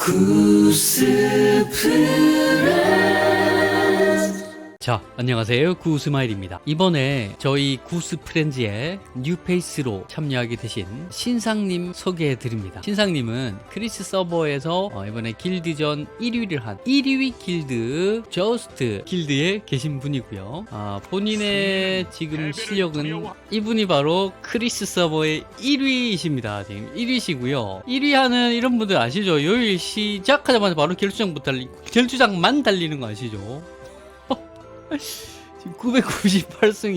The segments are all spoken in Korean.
Kusipim 자, 안녕하세요. 구스마일입니다. 이번에 저희 구스 프렌즈의 뉴페이스로 참여하게 되신 신상님 소개해 드립니다. 신상님은 크리스 서버에서 어, 이번에 길드전 1위를 한 1위 길드 저스트 길드에 계신 분이고요. 아, 본인의 지금 실력은 이분이 바로 크리스 서버의 1위이십니다. 지금 1위시고요. 1위 하는 이런 분들 아시죠? 요일 시작하자마자 바로 결투장부터 달리, 결투장만 달리는 거 아시죠? 지금 998승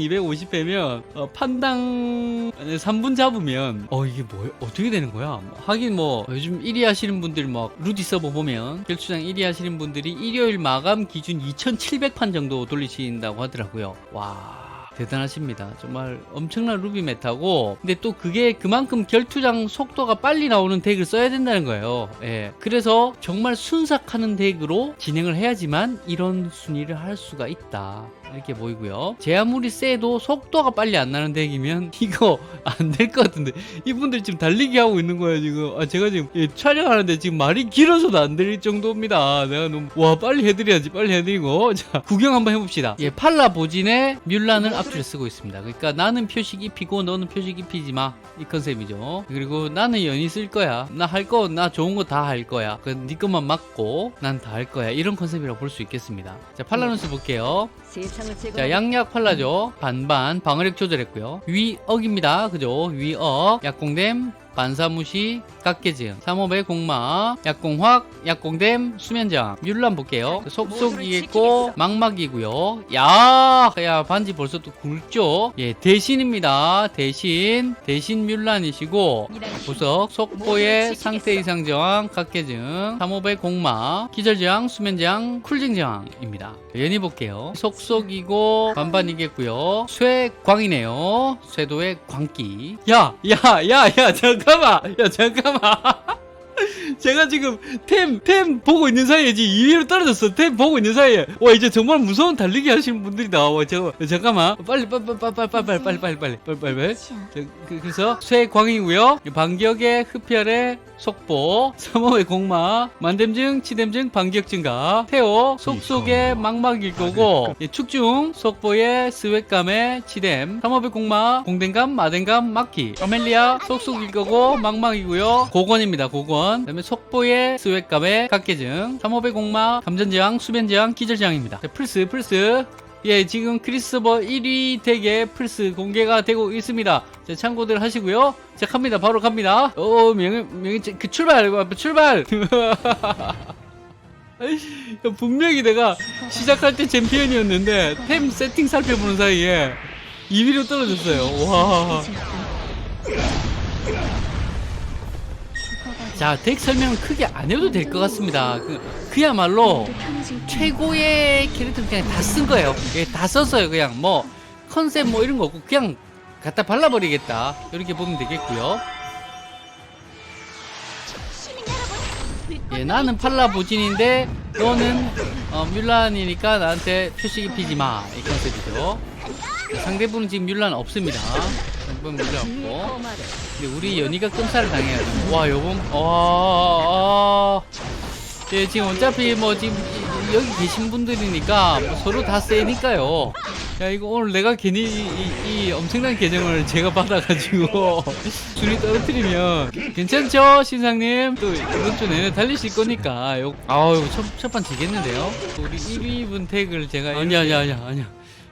250패면 어, 판당 3분 잡으면 어 이게 뭐 어떻게 되는 거야? 하긴 뭐 요즘 1위 하시는 분들 막 루디 서버 보면 결투장 1위 하시는 분들이 일요일 마감 기준 2,700판 정도 돌리신다고 하더라고요. 와. 대단하십니다. 정말 엄청난 루비 메타고, 근데 또 그게 그만큼 결투장 속도가 빨리 나오는 덱을 써야 된다는 거예요. 예. 그래서 정말 순삭하는 덱으로 진행을 해야지만 이런 순위를 할 수가 있다. 이렇게 보이고요. 제 아무리 세도 속도가 빨리 안 나는 덱이면 이거 안 될 것 같은데 이분들 지금 달리기 하고 있는 거예요 지금. 아 제가 지금 예, 촬영하는데 지금 말이 길어서도 안될 정도입니다. 내가 너무 와 빨리 해드려야지 빨리 해드리고 자 구경 한번 해봅시다. 예 팔라 보진에 뮬란을 앞줄에 쓰고 있습니다. 그러니까 나는 표식 입히고 너는 표식 입히지 마 이 컨셉이죠. 그리고 나는 연이 쓸 거야. 나 할 거 나 좋은 거 다 할 거야. 그네 것만 맞고 난 다 할 거야. 이런 컨셉이라고 볼 수 있겠습니다. 자 팔라노스 볼게요. 자, 양약 팔라죠. 반반, 방어력 조절했고요. 위억입니다. 그죠? 위억, 약공댐, 반사무시, 각개증, 3호배 공마, 약공확, 약공댐, 수면장. 뮬란 볼게요. 속속이겠고, 망막이고요. 야, 야, 반지 벌써 또 굵죠? 예, 대신입니다. 대신, 대신 뮬란이시고, 보석, 속보의 상태 이상 저항, 각개증, 3호배 공마, 기절저항, 수면저항, 쿨징저항입니다. 연이 볼게요. 속속이고 반반이겠고요. 쇠광이네요. 쇠도의 광기. 야, 야, 야, 야, 잠깐 干嘛？要钱干嘛？ 제가 지금 템, 템 보고 있는 사이에 지금 2위로 떨어졌어. 템 보고 있는 사이에. 와, 이제 정말 무서운 달리기 하시는 분들이 나와. 잠깐만. 잠깐만. 빨리, 빨리, 빨리, 빨리, 빨리, 빨리, 빨리, 빨리, 빨리, 빨리, 빨리, 그, 그래서 쇠광이고요. 반격의 흡혈의 속보, 3호의 공마, 만댐증, 치댐증, 반격 증가, 태오, 속속의 망막일 거고, 예, 축중, 속보의 스웨감의 치댐, 3호의 공마, 공댕감, 마댕감, 막기, 아멜리아, 속속일 거고, 망막이고요. 고건입니다, 고건. 그 다음에 속보의 스웨감의 각계증, 3호의 공마, 감전저항, 수변저항, 기절저항입니다. 자, 플스, 플스. 예, 지금 크리스버 1위 덱의 플스 공개가 되고 있습니다. 자, 참고들 하시고요. 자, 갑니다. 바로 갑니다. 어, 명예, 명예, 그 출발! 출발! 야, 분명히 내가 시작할 때 챔피언이었는데, 템 세팅 살펴보는 사이에 2위로 떨어졌어요. 와. 자, 덱 설명은 크게 안 해도 될 것 같습니다. 그, 그야말로 최고의 캐릭터 그냥 다 쓴 거예요. 예, 다 썼어요. 그냥 뭐 컨셉 뭐 이런 거 없고 그냥 갖다 발라버리겠다. 이렇게 보면 되겠고요. 예, 나는 팔라 보진인데 너는 어, 뮬란이니까 나한테 표식 입히지 마. 이 컨셉이죠. 상대분은 지금 뮬란 없습니다. 상대분 뮬란 없고. 근데 우리 연희가 끔살을 당해야 돼. 와, 요번, 와, 아, 예, 지금 어차피 뭐 지금 이- 여기 계신 분들이니까 뭐 서로 다 세니까요. 야, 이거 오늘 내가 괜히 이, 이- 이 엄청난 계정을 제가 받아가지고 순위 떨어뜨리면 괜찮죠, 신상님? 또 이번 주 내내 달리실 거니까. 요, 아우, 첫, 첫판 지겠는데요? 또 우리 1위 분 택을 제가. 아니야, 아니야, 아니야, 아니야.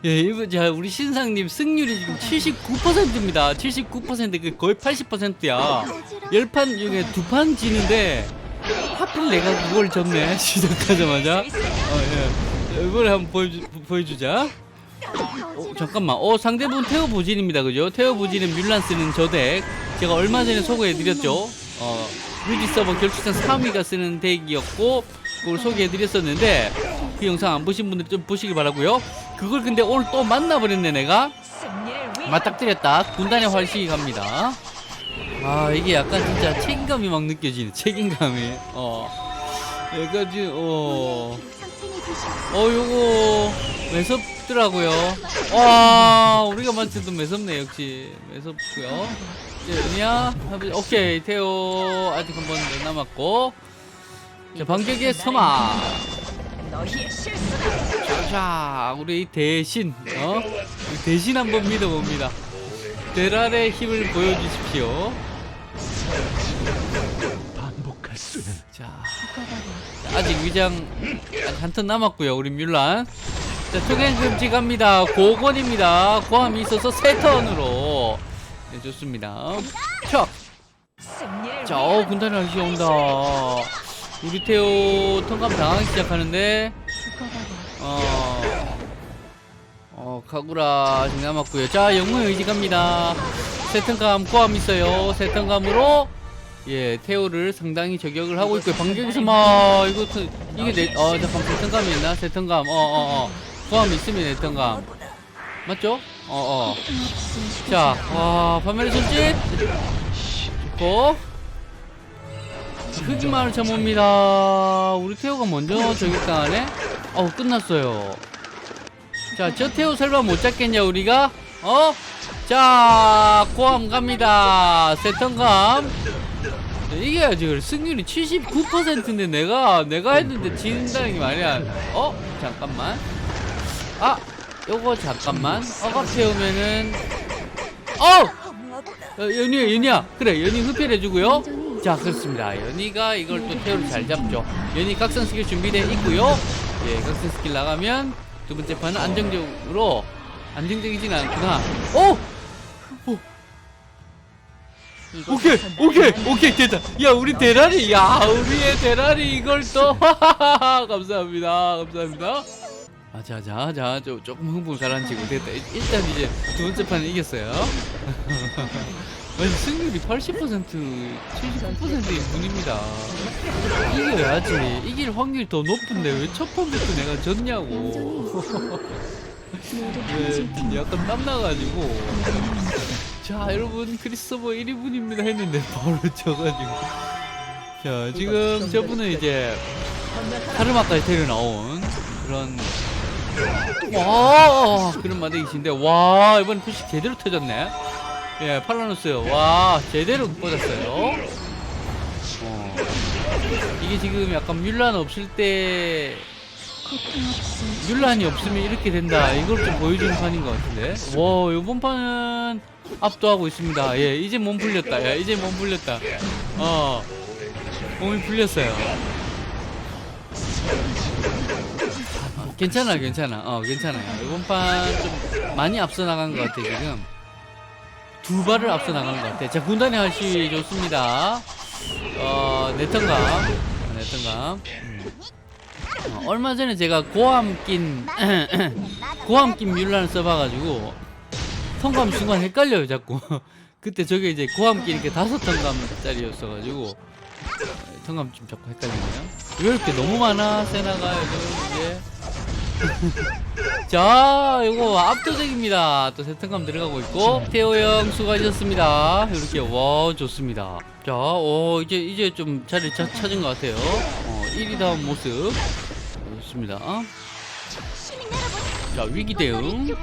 예, 이분, 자, 우리 신상님 승률이 지금 79%입니다. 79%, 그 거의 80%야. 열판 중에 두 판 지는데 하필 내가 그걸 졌네 시작하자마자. 어, 예. 이번에 한번 보여주, 보여주자. 어, 잠깐만. 어 상대분 태호 보진입니다. 그죠? 태호 보진은 뮬란 쓰는 저덱. 제가 얼마 전에 소개해드렸죠. 어 루디 서버 결투장 3위가 쓰는 덱이었고 그걸 소개해드렸었는데 그 영상 안 보신 분들 좀 보시길 바라고요. 그걸 근데 오늘 또 만나버렸네 내가. 맞닥뜨렸다. 군단의 활식이 갑니다. 아 이게 약간 진짜 책임감이 막 느껴지네 책임감이. 어. 약간 지금 어, 어 요거 매섭더라고요. 와 우리가 만져도 매섭네 역시. 매섭고요. 이제 은희야 오케이 태호 아직 한번더 남았고. 자 반격의 서마 너희의 실수다. 자 우리 대신 어? 우리 대신 한번 믿어봅니다. 대랄의 힘을 보여주십시오. 반복할 수는. 자 아직 위장 한 턴 남았고요 우리 뮬란. 자 투겐 금지 갑니다. 고건입니다. 고함이 있어서 세 턴으로. 네 좋습니다. 촥 승리를 자, 어, 군단이 다시 온다. 우리 태호 통감 당하기 시작하는데, 어, 어, 카구라 아직 남았고요. 자, 영웅의 의지 갑니다. 세턴감 고함 있어요. 세턴감으로, 예, 태호를 상당히 저격을 하고 있고요. 반격에서 막, 이거, 트- 이게 내, 어, 잠깐, 세턴감이 있나? 세턴감, 어, 어, 어. 고함 있으면 세턴감. 맞죠? 어, 어. 자, 와, 파멸의 손짓. 좋고. 흑이마을 참옵니다. 우리 태호가 먼저 저격당하네? 어, 끝났어요. 자, 저 태호 설마 못 잡겠냐, 우리가? 어? 자, 고함 갑니다. 세턴감. 네, 이겨야지. 그래. 승률이 79%인데 내가, 내가 했는데 지는다는 게 말이야. 어? 잠깐만. 아! 요거 잠깐만. 어갑 태우면은, 어! 어, 연희야, 연희야. 그래, 연희 흡혈해주고요. 자, 그렇습니다. 연희가 이걸 또 태우를 잘 잡죠. 연희 각성 스킬 준비되어 있고요. 예, 각성 스킬 나가면 두 번째 판은 안정적으로, 안정적이진 않구나. 오! 오케이, 오케이, 오케이, 됐다. 야, 우리 대라리, 야, 우리의 대라리 이걸 또, 감사합니다, 감사합니다. 아, 자, 자, 자, 좀, 조금 흥분 가라앉히고 됐다. 일- 일단 이제 두 번째 판은 이겼어요. 아니, 승률이 80%, 79%인 분입니다. 이겨야지. 이길 확률이 더 높은데 왜첫 판부터 내가 졌냐고. 네, 약간 땀나가지고. 자, 여러분, 크리스토버 1위분입니다 했는데 바로 져가지고. 자, 지금 저분은 이제 카르마까지 데려 나온 그런 와 그런 마대기신데 와 이번 푸시 제대로 터졌네 예 팔라노스 와 제대로 꽂았어요. 어. 이게 지금 약간 뮬란 없을 때 뮬란이 없으면 이렇게 된다. 이걸 좀 보여주는 판인 것 같은데. 와 이번 판은 압도하고 있습니다. 예 이제 몸 풀렸다. 야 이제 몸 풀렸다. 어 몸이 풀렸어요. 어, 괜찮아 괜찮아. 어 괜찮아요. 이번 판 좀 많이 앞서 나간 것 같아 지금 두 발을 앞서 나간 것 같아 자 군단의 할시 좋습니다. 어 네턴감. 네턴감. 음. 어, 얼마 전에 제가 고함 낀 고함 낀 뮬란을 써봐가지고 통감 순간 헷갈려요 자꾸. 그때 저게 이제 고함 끼니까 다섯 통감짜리였어가지고. 통감 좀 자꾸 헷갈리네요. 왜 이렇게 너무 많아? 세나가 이제 자 이거 압도적입니다. 또 세턴감 들어가고 있고. 태호 형 수고하셨습니다. 이렇게 와 좋습니다. 자어 이제 이제 좀 자리 차, 찾은 것 같아요. 어 1위 다운 모습. 좋습니다. 자 위기 대응.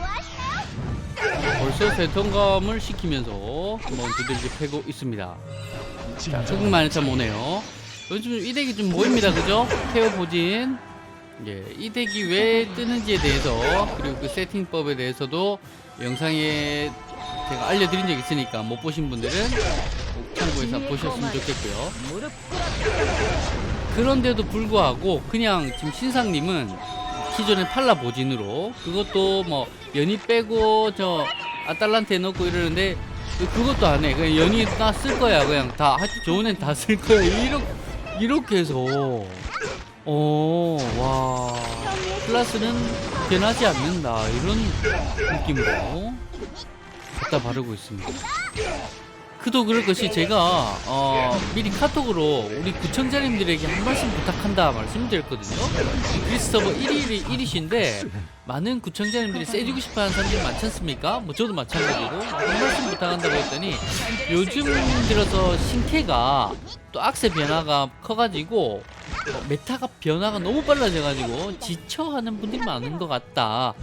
벌써 세턴감을 시키면서 한번 두들겨 패고 있습니다. 자, 조금 많이 참 오네요. 요즘 이 덱이 좀 보입니다, 그죠? 태오 보진. 예, 이 덱이 왜 뜨는지에 대해서 그리고 그 세팅법에 대해서도 영상에 제가 알려드린 적 있으니까 못 보신 분들은 꼭 참고해서 보셨으면 좋겠고요. 그런데도 불구하고 그냥 지금 신상님은 기존의 팔라 보진으로 그것도 뭐 연이 빼고 저 아탈란테 넣고 이러는데 그- 그것도 안 해. 그냥 연이 다 쓸 거야. 그냥 다 좋은 애는 다쓸 거야. 이렇게 이렇게 해서 어, 와. 클라스는 변하지 않는다. 이런 느낌으로 갖다 바르고 있습니다. 그도 그럴 것이 제가 어, 미리 카톡으로 우리 구청장님들에게 한 말씀 부탁한다 말씀드렸거든요. 크리스토버 1위 1위신데 많은 구청장님들이 세주고 싶어하는 사람들이 많지 않습니까? 뭐 저도 마찬가지고 한 말씀 부탁한다고 했더니 요즘 들어서 신캐가 또 악세 변화가 커가지고 어, 메타가 변화가 너무 빨라져가지고 지쳐하는 분들이 많은 것 같다.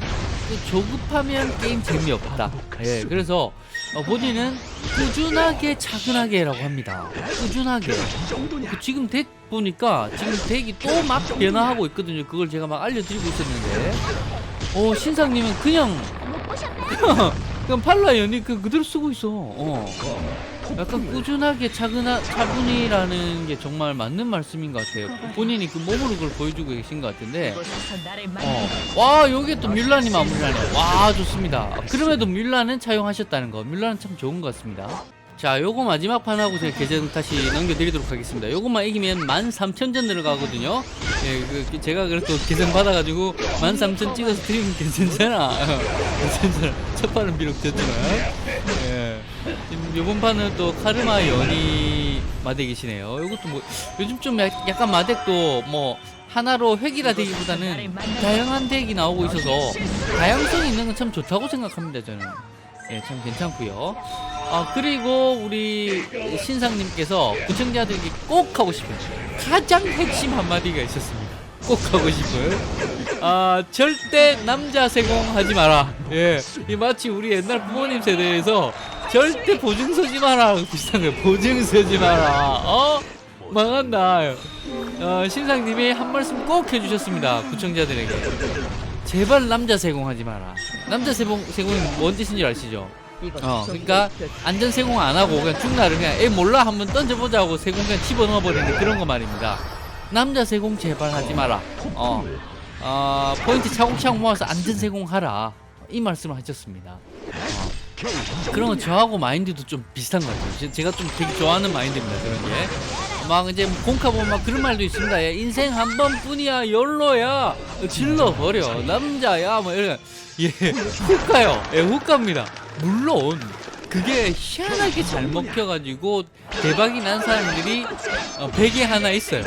그 조급하면 게임 재미없다. 예, 그래서 어, 본인은 꾸준하게 차근하게라고 합니다. 꾸준하게. 그 지금 덱 보니까 지금 덱이 또 막 변화하고 있거든요. 그걸 제가 막 알려드리고 있었는데, 어 신상님은 그냥 그냥, 팔라 연이 그 그대로 쓰고 있어. 어. 약간 꾸준하게 차근하, 차분히라는 게 정말 맞는 말씀인 것 같아요. 본인이 그 몸으로 그걸 보여주고 계신 것 같은데. 어. 와, 여기 또 뮬란이 마무리하네요. 와, 좋습니다. 그럼에도 뮬란은 차용하셨다는 거. 뮬란은 참 좋은 것 같습니다. 자, 요거 마지막 판하고 제가 계정 다시 넘겨드리도록 하겠습니다. 요것만 이기면 13,000전 들어가거든요. 예, 그, 제가 그래도 계정 받아가지고 13,000 찍어서 드리면 괜찮잖아. 어, 괜찮잖아. 첫 판은 비록 졌지만. 예. 요번 판은 또 카르마 연이 마덱이시네요. 요것도 뭐, 요즘 좀 약- 약간 마덱도 뭐, 하나로 획일화 되기보다는 다양한 덱이 나오고 있어서 다양성이 있는 건 참 좋다고 생각합니다 저는 예 참 괜찮고요 아 그리고 우리 신상님께서 구청자들에게 꼭 하고 싶은 가장 핵심 한마디가 있었습니다 꼭 하고 싶은 아 절대 남자 세공하지 마라 예 이 마치 우리 옛날 부모님 세대에서 절대 보증 서지 마라. 비슷한 거예요. 보증 서지 마라. 어? 망한다. 어, 신상님이 한 말씀 꼭 해주셨습니다. 구청자들에게. 제발 남자 세공하지 마라. 남자 세공 세공이 뭔 뜻인지 아시죠? 어 그러니까 안전 세공 안 하고 그냥 중나를 그냥 애 몰라 한번 던져보자고 세공 그냥 집어넣어 버리는 그런 거 말입니다. 남자 세공 제발 하지 마라. 어, 어 포인트 차곡차곡 모아서 안전 세공하라. 이 말씀을 하셨습니다. 어, 그런 건 저하고 마인드도 좀 비슷한 것 같아요 제- 제가 좀 되게 좋아하는 마인드입니다 그런 게 막 이제 공카 보면 막 그런 말도 있습니다. 야, 인생 한 번뿐이야, 열로야, 질러 버려, 남자야, 뭐 이런 예 후가요, 예 후가입니다. 물론 그게 희한하게 잘 먹혀가지고 대박이 난 사람들이 어, 베개 하나 있어요.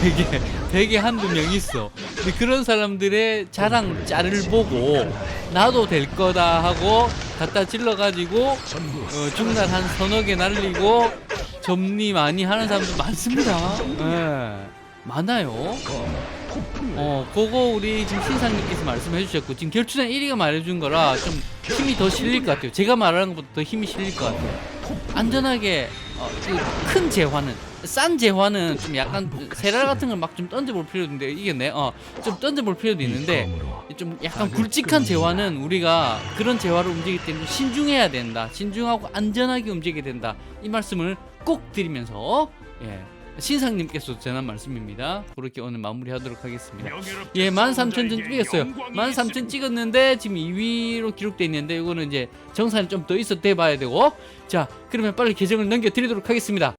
베개 베개 한두 명 있어. 근데 그런 사람들의 자랑 짤을 보고 나도 될 거다 하고 갖다 질러가지고 어, 중날 한 서너 개 날리고 점리 많이 하는 사람들 많습니다. 예. 많아요. 어, 그거 우리 지금 신상님께서 말씀해 주셨고, 지금 결투장 1위가 말해준 거라 좀 힘이 더 실릴 것 같아요. 제가 말하는 것보다 더 힘이 실릴 것 같아요. 안전하게, 어, 그큰 재화는, 싼 재화는 좀 약간 세랄 같은 걸 막 좀 던져볼 필요도 있는데, 이겼네. 어, 좀 던져볼 필요도 있는데, 좀 약간 굵직한 재화는 우리가 그런 재화를 움직이기 때문에 신중해야 된다. 신중하고 안전하게 움직여야 된다. 이 말씀을 꼭 드리면서, 예. 신상님께서 전한 말씀입니다. 그렇게 오늘 마무리하도록 하겠습니다. 예, 13,000전 찍었어요. 13,000 찍었는데 지금 2위로 기록돼 있는데 이거는 이제 정산이 좀 더 있어 돼 봐야 되고. 자, 그러면 빨리 계정을 넘겨 드리도록 하겠습니다.